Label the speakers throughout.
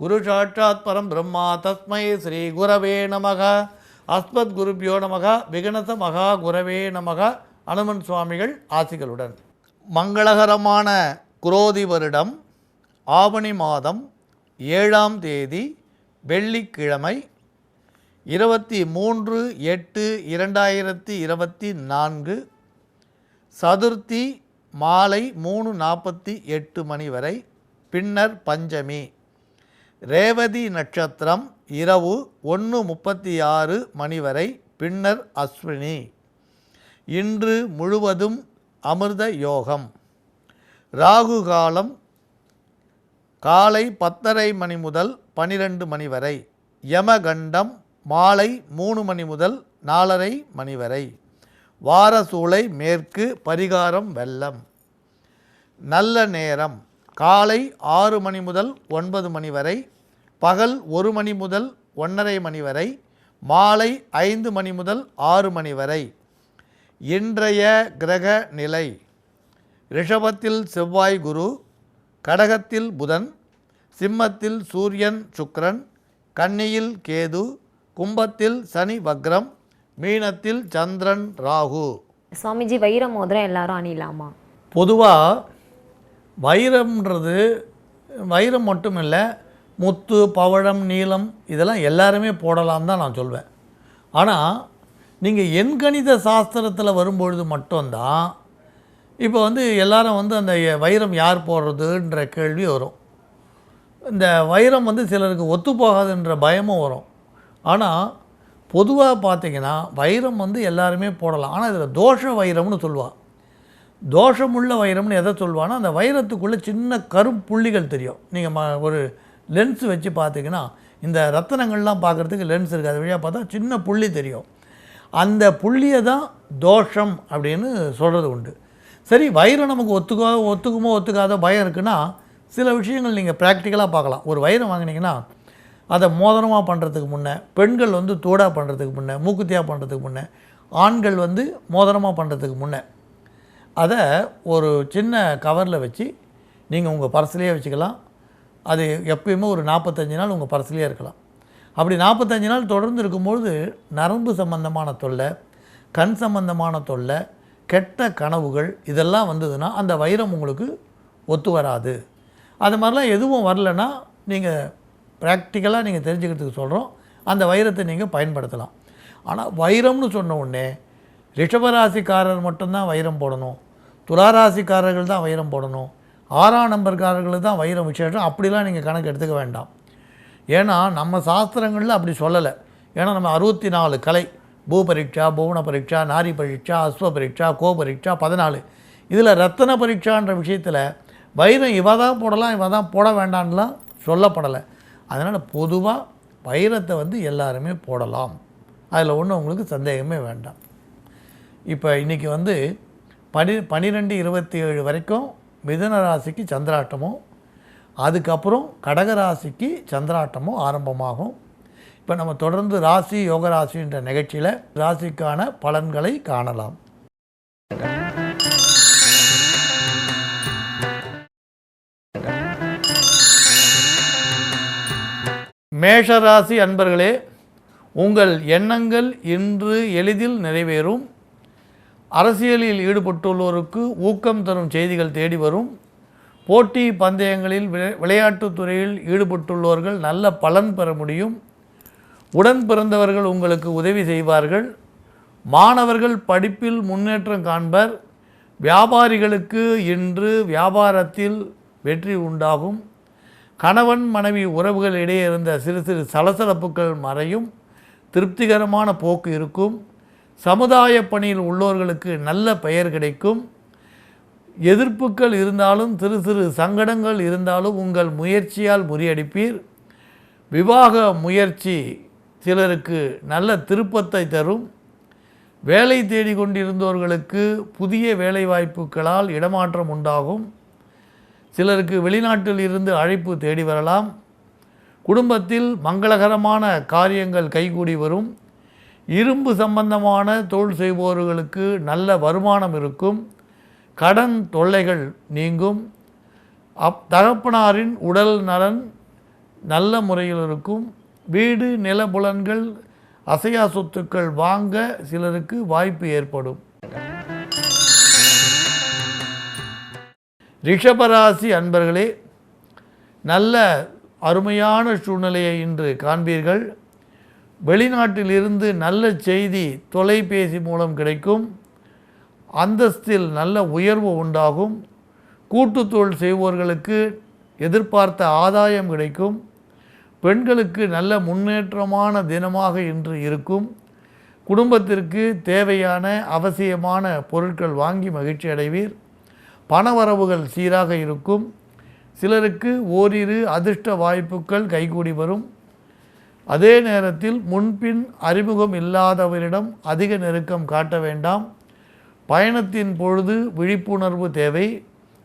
Speaker 1: குரு சாட்சாத் பரம் பிரம்மா தஸ்மை ஸ்ரீ குரவே நமக. அஸ்மத் குருபியோ நமக விகனச மகா குரவே நமக அனுமன் சுவாமிகள் ஆசிகளுடன். மங்களகரமான குரோதி வருடம் ஆவணி மாதம் ஏழாம் தேதி வெள்ளிக்கிழமை இருபத்தி மூன்று எட்டு இரண்டாயிரத்தி இருபத்தி நான்கு சதுர்த்தி மாலை மூணு நாற்பத்தி எட்டு மணி வரை பின்னர் பஞ்சமி. ரேவதி நட்சத்திரம் இரவு ஒன்று முப்பத்தி ஆறு மணி வரை பின்னர் அஸ்வினி. இன்று முழுவதும் அமிர்த யோகம். ராகு காலம் காலை பத்தரை மணி முதல் பனிரெண்டு மணி வரை யமகண்டம் மாலை மூணு மணி முதல் நாலரை மணி வரை. வாரசூளை மேற்கு பரிகாரம் வெள்ளம் நல்ல நேரம். காலை ஆறு மணி முதல் ஒன்பது மணி வரை பகல் ஒரு மணி முதல் ஒன்றரை மணி வரை மாலை ஐந்து மணி முதல் ஆறு மணி வரை. இன்றைய கிரக நிலை. ரிஷபத்தில் செவ்வாய் குரு கடகத்தில் புதன் சிம்மத்தில் சூரியன் சுக்கிரன் கன்னியில் கேது கும்பத்தில் சனி வக்ரம் மீனத்தில் சந்திரன் ராகு.
Speaker 2: சுவாமிஜி வைர மோதிரம் எல்லாரும் அணியலாமா?
Speaker 1: பொதுவாக வைரம்ன்றது வைரம் மட்டும் இல்லை முத்து பவழம் நீலம் இதெல்லாம் எல்லாருமே போடலாம் தான் நான் சொல்வேன். ஆனால் நீங்கள் எண்கணித சாஸ்திரத்தில் வரும்பொழுது மட்டும்தான் இப்போ வந்து எல்லாரும் வந்து அந்த வைரம் யார் போடுறதுன்ற கேள்வி வரும். இந்த வைரம் வந்து சிலருக்கு ஒத்துப்போகாதுன்ற பயமும் வரும். ஆனால் பொதுவாக பார்த்தீங்கன்னா வைரம் வந்து எல்லாருமே போடலாம். ஆனால் இதில் தோஷ வைரம்னு சொல்லுவாள் தோஷமுள்ள வைரம்னு எதை சொல்லுவான்னா அந்த வைரத்துக்குள்ளே சின்ன கருப்புள்ளிகள் தெரியும். நீங்கள் ம ஒரு லென்ஸ் வச்சு பார்த்தீங்கன்னா இந்த ரத்தனங்கள்லாம் பார்க்குறதுக்கு லென்ஸ் இருக்குது அது வழியாக பார்த்தா சின்ன புள்ளி தெரியும். அந்த புள்ளியை தான் தோஷம் அப்படின்னு சொல்கிறது உண்டு. சரி வைரம் நமக்கு ஒத்துக்கோ ஒத்துக்குமோ ஒத்துக்காத பயம் இருக்குன்னா சில விஷயங்கள் நீங்கள் ப்ராக்டிக்கலாக பார்க்கலாம். ஒரு வைரம் வாங்கினீங்கன்னா அதை மோதிரமாக பண்ணுறதுக்கு முன்னே பெண்கள் வந்து தூடாக பண்ணுறதுக்கு முன்னே மூக்குத்தியாக பண்ணுறதுக்கு முன்னே ஆண்கள் வந்து மோதிரமாக பண்ணுறதுக்கு முன்னே அதை ஒரு சின்ன கவரில் வச்சு நீங்கள் உங்கள் பர்ஸ்லேயே வச்சுக்கலாம். அது எப்பயுமே ஒரு நாற்பத்தஞ்சு நாள் உங்கள் பர்ஸ்லேயே இருக்கலாம். அப்படி நாற்பத்தஞ்சு நாள் தொடர்ந்து இருக்கும்பொழுது நரம்பு சம்பந்தமான தொல்லை கண் சம்பந்தமான தொல்லை கெட்ட கனவுகள் இதெல்லாம் வந்ததுன்னா அந்த வைரம் உங்களுக்கு ஒத்து வராது. அது மாதிரிலாம் எதுவும் வரலன்னா நீங்கள் ப்ராக்டிக்கலாக நீங்கள் தெரிஞ்சுக்கிறதுக்கு சொல்கிறோம் அந்த வைரத்தை நீங்கள் பயன்படுத்தலாம். ஆனால் வைரம்னு சொன்ன உடனே ரிஷபராசிக்காரர் மட்டும்தான் வைரம் போடணும். துளாராசிக்காரர்கள் தான் வைரம் போடணும். ஆறாம் நம்பர்காரர்களுக்கு தான் வைரம் விசேஷம். அப்படிலாம் நீங்கள் கணக்கு எடுத்துக்க வேண்டாம். ஏன்னா நம்ம சாஸ்திரங்களில் அப்படி சொல்லலை. ஏன்னா நம்ம அறுபத்தி நாலு கலை. பூ பரீட்சா புவன பரீட்சா நாரி பரீட்சா அஸ்வ பரீட்சா கோ பரீட்சா பதினாலு. இதில் ரத்தன பரீட்சான்ற விஷயத்தில் வைரம் இவ தான் போடலாம் இவ தான் போட வேண்டான்லாம் சொல்லப்படலை. அதனால் பொதுவாக வைரத்தை வந்து எல்லாருமே போடலாம். அதில் ஒன்றும் உங்களுக்கு சந்தேகமே வேண்டாம். இப்போ இன்றைக்கி வந்து பனி பன்னிரெண்டு இருபத்தி ஏழு வரைக்கும் மிதுன ராசிக்கு சந்திராட்டமும் அதுக்கப்புறம் கடக ராசிக்கு சந்திராட்டமும் ஆரம்பமாகும். இப்போ நம்ம தொடர்ந்து ராசி யோக ராசின்ற நிகழ்ச்சியில் ராசிக்கான பலன்களை காணலாம். மேஷராசி அன்பர்களே உங்கள் எண்ணங்கள் இன்று எளிதில் நிறைவேறும். அரசியலில் ஈடுபட்டுள்ளோருக்கு ஊக்கம் தரும் செய்திகள் தேடி வரும். போட்டி பந்தயங்களில் விளையாட்டுத் துறையில் ஈடுபட்டுள்ளவர்கள் நல்ல பலன் பெற முடியும். உடன் பிறந்தவர்கள் உங்களுக்கு உதவி செய்வார்கள். மாணவர்கள் படிப்பில் முன்னேற்றம் காண்பர். வியாபாரிகளுக்கு இன்று வியாபாரத்தில் வெற்றி உண்டாகும். கணவன் மனைவி உறவுகள் இடையே இருந்த சிறு சிறு சலசலப்புகள் மறையும். திருப்திகரமான போக்கு இருக்கும். சமுதாய பணியில் உள்ளவர்களுக்கு நல்ல பெயர் கிடைக்கும். எதிர்ப்புகள் இருந்தாலும் சிறு சிறு சங்கடங்கள் இருந்தாலும் உங்கள் முயற்சியால் முறியடிப்பீர். விவாக முயற்சி சிலருக்கு நல்ல திருப்பத்தை தரும். வேலை தேடி கொண்டிருந்தவர்களுக்கு புதிய வேலை வாய்ப்புகளால் இடமாற்றம் உண்டாகும். சிலருக்கு வெளிநாட்டில் இருந்து அழைப்பு தேடி வரலாம். குடும்பத்தில் மங்களகரமான காரியங்கள் கைகூடி வரும். இரும்பு சம்பந்தமான தொழில் செய்பவர்களுக்கு நல்ல வருமானம் இருக்கும். கடன் தொல்லைகள் நீங்கும். அப் தகப்பனாரின் உடல் நலன் நல்ல முறையில் இருக்கும். வீடு நிலபுலன்கள் அசையா சொத்துக்கள் வாங்க சிலருக்கு வாய்ப்பு ஏற்படும். ரிஷபராசி அன்பர்களே நல்ல அருமையான சூழ்நிலையை இன்று காண்பீர்கள். வெளிநாட்டிலிருந்து நல்ல செய்தி தொலைபேசி மூலம் கிடைக்கும். அந்தஸ்தில் நல்ல உயர்வு உண்டாகும். கூட்டுத் தொழில் செய்வோர்களுக்கு எதிர்பார்த்த ஆதாயம் கிடைக்கும். பெண்களுக்கு நல்ல முன்னேற்றமான தினமாக இன்று இருக்கும். குடும்பத்திற்கு தேவையான அவசியமான பொருட்கள் வாங்கி மகிழ்ச்சி அடைவீர். பணவரவுகள் சீராக இருக்கும். சிலருக்கு ஓரிரு அதிர்ஷ்ட வாய்ப்புகள் கைகூடி வரும். அதே நேரத்தில் முன்பின் அறிமுகம் இல்லாதவரிடம் அதிக நெருக்கம் காட்ட வேண்டாம். பயணத்தின் பொழுது விழிப்புணர்வு தேவை.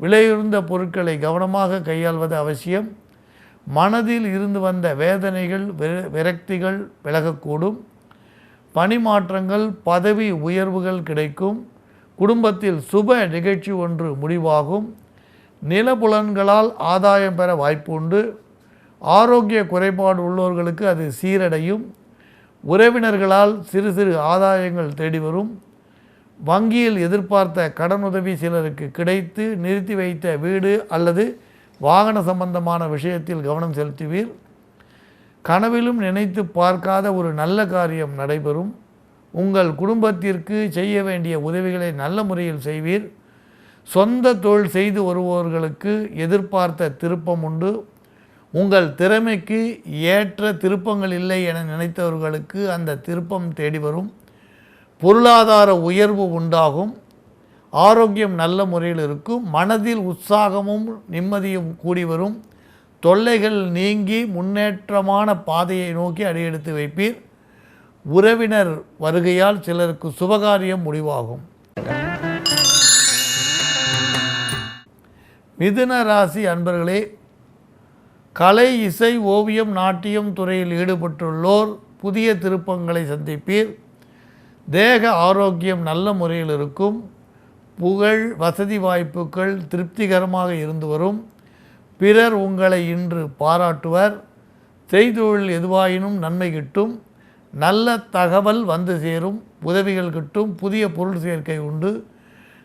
Speaker 1: விலையுறந்த பொருட்களை கவனமாக கையாள்வது அவசியம். மனதில் இருந்து வந்த வேதனைகள் விரக்திகள் விலகக்கூடும். பணிமாற்றங்கள் பதவி உயர்வுகள் கிடைக்கும். குடும்பத்தில் சுப நிகழ்ச்சி ஒன்று முடிவாகும். நிலபுலன்களால் ஆதாயம் பெற வாய்ப்பு உண்டு ஆரோக்கிய குறைபாடு உள்ளவர்களுக்கு அது சீரடையும். உறவினர்களால் சிறு சிறு ஆதாயங்கள் தேடி வரும். வங்கியில் எதிர்பார்த்த கடனுதவி சிலருக்கு கிடைத்து நிறுத்தி வைத்த வீடு அல்லது வாகன சம்பந்தமான விஷயத்தில் கவனம் செலுத்துவீர். கனவிலும் நினைத்து பார்க்காத ஒரு நல்ல காரியம் நடைபெறும். உங்கள் குடும்பத்திற்கு செய்ய வேண்டிய உதவிகளை நல்ல முறையில் செய்வீர். சொந்த தொழில் செய்து வருபவர்களுக்கு எதிர்பார்த்த திருப்பம் உண்டு. உங்கள் திறமைக்கு ஏற்ற திருப்பங்கள் இல்லை என நினைத்தவர்களுக்கு அந்த திருப்பம் தேடி வரும். பொருளாதார உயர்வு உண்டாகும். ஆரோக்கியம் நல்ல முறையில் இருக்கும். மனதில் உற்சாகமும் நிம்மதியும் கூடி வரும். தொல்லைகள் நீங்கி முன்னேற்றமான பாதையை நோக்கி அடியெடுத்து வைப்பீர். உறவினர் வருகையால் சிலருக்கு சுபகாரியம் முடிவாகும். மிதுன ராசி அன்பர்களே கலை இசை ஓவியம் நாட்டியம் துறையில் ஈடுபட்டுள்ளோர் புதிய திருப்பங்களை சந்திப்பீர். தேக ஆரோக்கியம் நல்ல முறையில் இருக்கும். புகழ் வசதி வாய்ப்புகள் திருப்திகரமாக இருந்து வரும். பிறர் உங்களை இன்று பாராட்டுவர். செய்தொழில் எதுவாயினும் நன்மை கிட்டும். நல்ல தகவல் வந்து சேரும். உதவிகள் கிட்டும். புதிய பொருள் சேர்க்கை உண்டு.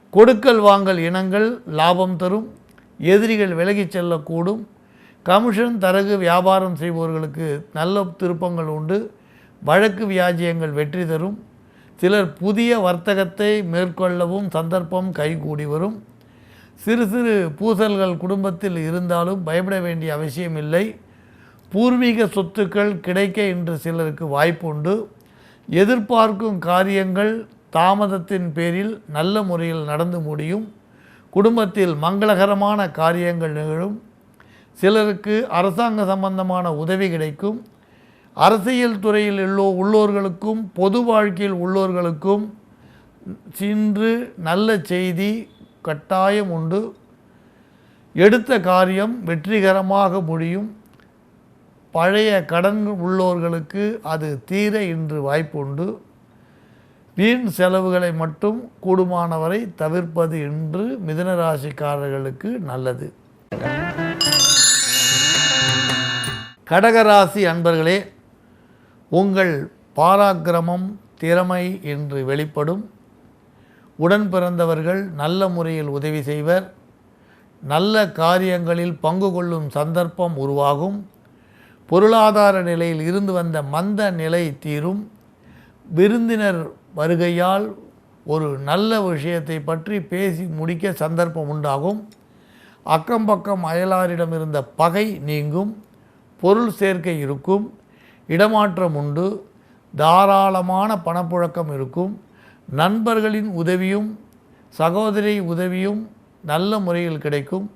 Speaker 1: கொடுக்கல் வாங்கல் இனங்கள் லாபம் தரும். எதிரிகள் விலகிச் செல்லக்கூடும். கமிஷன் தரகு வியாபாரம் செய்பவர்களுக்கு நல்ல திருப்பங்கள் உண்டு. வழக்கு வியாஜியங்கள் வெற்றி தரும். சிலர் புதிய வர்த்தகத்தை மேற்கொள்ளவும் சந்தர்ப்பம் கைகூடி வரும். சிறு சிறு பூசல்கள் குடும்பத்தில் இருந்தாலும் பயப்பட வேண்டிய அவசியமில்லை பூர்வீக சொத்துக்கள் கிடைக்க இன்று சிலருக்கு வாய்ப்புண்டு எதிர்பார்க்கும் காரியங்கள் தாமதத்தின் பேரில் நல்ல முறையில் நடந்து முடியும். குடும்பத்தில் மங்களகரமான காரியங்கள் நிகழும். சிலருக்கு அரசாங்க சம்பந்தமான உதவி கிடைக்கும். அரசியல் துறையில் உள்ளோ உள்ளோர்களுக்கும் பொது வாழ்க்கையில் உள்ளோர்களுக்கும் சென்று நல்ல செய்தி கட்டாயம் உண்டு. எடுத்த காரியம் வெற்றிகரமாக முடியும். பழைய கடன் உள்ளோர்களுக்கு அது தீர இன்று வாய்ப்புண்டு. வீண் செலவுகளை மட்டும் கூடுமானவரை தவிர்ப்பது என்று மிதனராசிக்காரர்களுக்கு நல்லது. கடகராசி அன்பர்களே உங்கள் பாராக்கிரமம் திறமை என்று வெளிப்படும். உடன் பிறந்தவர்கள் நல்ல முறையில் உதவி செய்வர். நல்ல காரியங்களில் பங்கு கொள்ளும் சந்தர்ப்பம் உருவாகும். பொருளாதார நிலையில் இருந்து வந்த மந்த நிலை தீரும். விருந்தினர் வருகையால் ஒரு நல்ல விஷயத்தை பற்றி பேசி முடிக்க சந்தர்ப்பம் உண்டாகும். அக்கம் பக்கம் அயலாரிடம் இருந்த பகை நீங்கும். பொருள் சேர்க்கை இருக்கும் இடமாற்றம் உண்டு தாராளமான பணப்புழக்கம் இருக்கும் நண்பர்களின் உதவியும் சகோதரி உதவியும் நல்ல முறையில் கிடைக்கும்.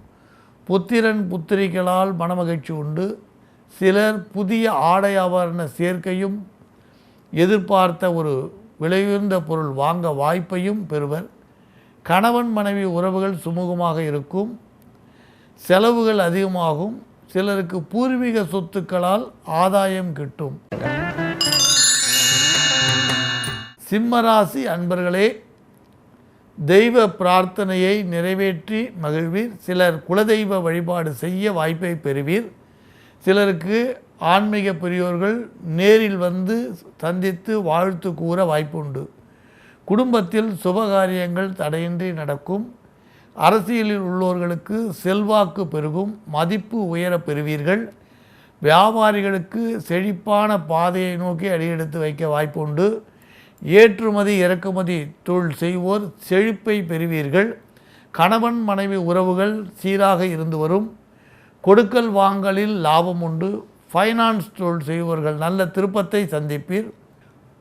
Speaker 1: புத்திரன் புத்திரிகளால் மனமகிழ்ச்சி உண்டு. சிலர் புதிய ஆடை ஆபரண சேர்க்கையும் எதிர்பார்த்த ஒரு விலையுயர்ந்த பொருள் வாங்க வாய்ப்பையும் பெறுவர். கணவன் மனைவி உறவுகள் சுமூகமாக இருக்கும். செலவுகள் அதிகமாகும். சிலருக்கு பூர்வீக சொத்துக்களால் ஆதாயம் கிட்டும். சிம்மராசி அன்பர்களே தெய்வ பிரார்த்தனையை நிறைவேற்றி மகிழ்வீர். சிலர் குலதெய்வ வழிபாடு செய்ய வாய்ப்பை பெறுவீர். சிலருக்கு ஆன்மீக பெரியோர்கள் நேரில் வந்து சந்தித்து வாழ்த்து கூற வாய்ப்புண்டு. குடும்பத்தில் சுபகாரியங்கள் தடையின்றி நடக்கும். அரசியலில் உள்ளவர்களுக்கு செல்வாக்கு பெருகும் மதிப்பு உயர பெறுவீர்கள். வியாபாரிகளுக்கு செழிப்பான பாதையை நோக்கி அடியெடுத்து வைக்க வாய்ப்புண்டு. ஏற்றுமதி இறக்குமதி தொழில் செய்வோர் செழிப்பை பெறுவீர்கள். கணவன் மனைவி உறவுகள் சீராக இருந்து வரும். கொடுக்கல் வாங்கலில் லாபம் உண்டு. ஃபைனான்ஸ் தொழில் செய்பவர்கள் நல்ல திருப்பத்தை சந்திப்பீர்.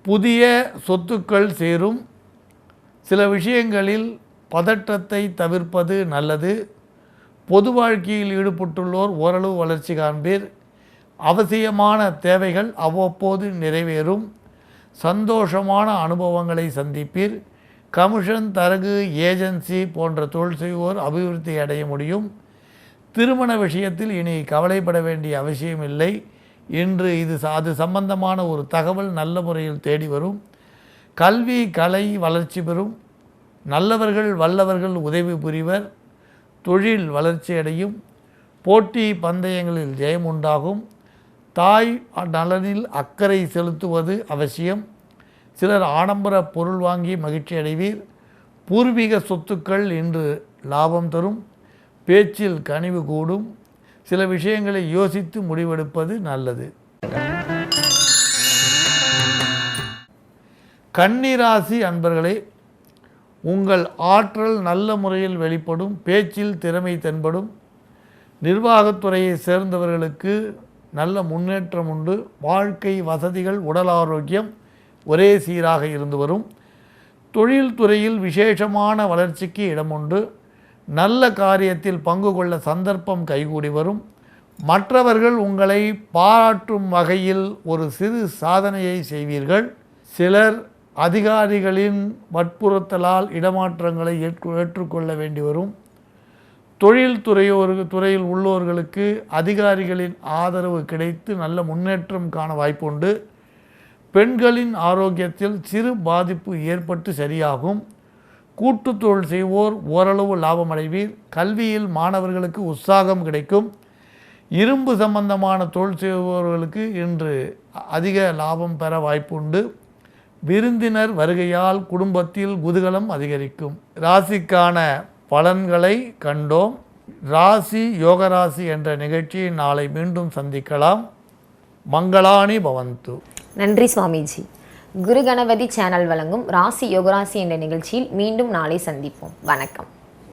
Speaker 1: புதிய சொத்துக்கள் சேரும். சில விஷயங்களில் பதற்றத்தை தவிர்ப்பது நல்லது. பொது வாழ்க்கையில் ஈடுபட்டுள்ளோர் ஓரளவு வளர்ச்சி காண்பீர். அவசியமான தேவைகள் அவ்வப்போது நிறைவேறும். சந்தோஷமான அனுபவங்களை சந்திப்பீர். கமிஷன் தரகு ஏஜென்சி போன்ற தொழில் செய்வோர் அபிவிருத்தி அடைய முடியும். திருமண விஷயத்தில் இனி கவலைப்பட வேண்டிய அவசியமில்லை இன்று இது அது சம்பந்தமான ஒரு தகவல் நல்ல முறையில் தேடி வரும். கல்வி கலை வளர்ச்சி பெறும். நல்லவர்கள் வல்லவர்கள் உதவி புரிவர் தொழில் வளர்ச்சி அடையும் போட்டி பந்தயங்களில் ஜெயம் உண்டாகும். தாய் நலனில் அக்கறை செலுத்துவது அவசியம். சிலர் ஆடம்பர பொருள் வாங்கி மகிழ்ச்சி அடைவீர். பூர்வீக சொத்துக்கள் இன்று லாபம் தரும். பேச்சில் கனிவு கூடும். சில விஷயங்களை யோசித்து முடிவெடுப்பது நல்லது. கன்னிராசி அன்பர்களே உங்கள் ஆற்றல் நல்ல முறையில் வெளிப்படும் பேச்சில் திறமை தென்படும். நிர்வாகத்துறையை சேர்ந்தவர்களுக்கு நல்ல முன்னேற்றம் உண்டு. வாழ்க்கை வசதிகள் உடல் ஆரோக்கியம் ஒரே சீராக இருந்து வரும். தொழில்துறையில் விசேஷமான வளர்ச்சிக்கு இடம் நல்ல காரியத்தில் பங்கு கொள்ள சந்தர்ப்பம் கைகூடி வரும். மற்றவர்கள் உங்களை பாராட்டும் வகையில் ஒரு சிறு சாதனையை செய்வீர்கள். சிலர் அதிகாரிகளின் வற்புறுத்தலால் இடமாற்றங்களை ஏற்று ஏற்றுக்கொள்ள வேண்டி வரும். தொழில் துறையோர் துறையில் உள்ளோர்களுக்கு அதிகாரிகளின் ஆதரவு கிடைத்து நல்ல முன்னேற்றம் காண வாய்ப்புண்டு. பெண்களின் ஆரோக்கியத்தில் சிறு பாதிப்பு ஏற்பட்டு சரியாகும். கூட்டு தொழில் செய்வோர் ஓரளவு லாபமடைவீர். கல்வியில் மாணவர்களுக்கு உற்சாகம் கிடைக்கும். இரும்பு சம்பந்தமான தொழில் செய்பவர்களுக்கு இன்று அதிக லாபம் பெற வாய்ப்புண்டு. விருந்தினர் வருகையால் குடும்பத்தில் குதூகலம் அதிகரிக்கும். ராசிக்கான பலன்களை கண்டோம். ராசி யோகராசி என்ற நிகழ்ச்சியை நாளை மீண்டும் சந்திக்கலாம். மங்களாணி பவந்து.
Speaker 2: நன்றி சுவாமிஜி. குரு கணபதி சேனல் வழங்கும் ராசி யோகராசி என்ற நிகழ்ச்சியில் மீண்டும் நாளை சந்திப்போம். வணக்கம்.